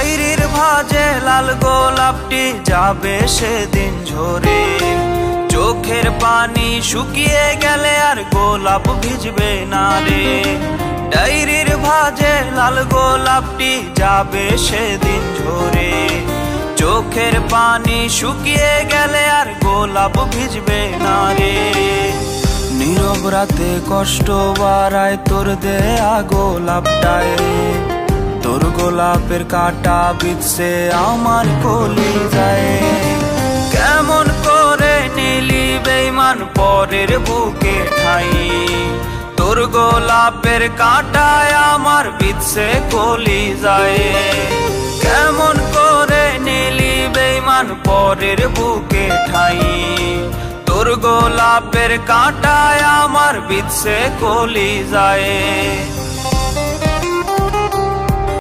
ডাইরির ভাজে লাল গোলাপটি যাবে সেদিন ঝরে। চোখের পানি শুকিয়ে গেলে আর গোলাপ ভিজবে না রে। ডাইরির ভাজে লাল গোলাপটি যাবে সেদিন ঝরে। চোখের পানি শুকিয়ে গেলে আর গোলাপ ভিজবে না রে। নীরব রাতে কষ্ট বাড়ায় তোর দেয়া গোলাপটায়। গোলাপের কাটা বিচ্ছে আমার কলি যায়। কেমন করে নিলি বেইমান পরের বুকে ঠাই? তোর গোলাপের কাটায় আমার বিচ্ছে কলি যায়। কেমন করে নিলি বেইমান পরের বুকে ঠাই? তোর গোলাপের কাঁটায় আমার বিচ্ছে কলি যায়।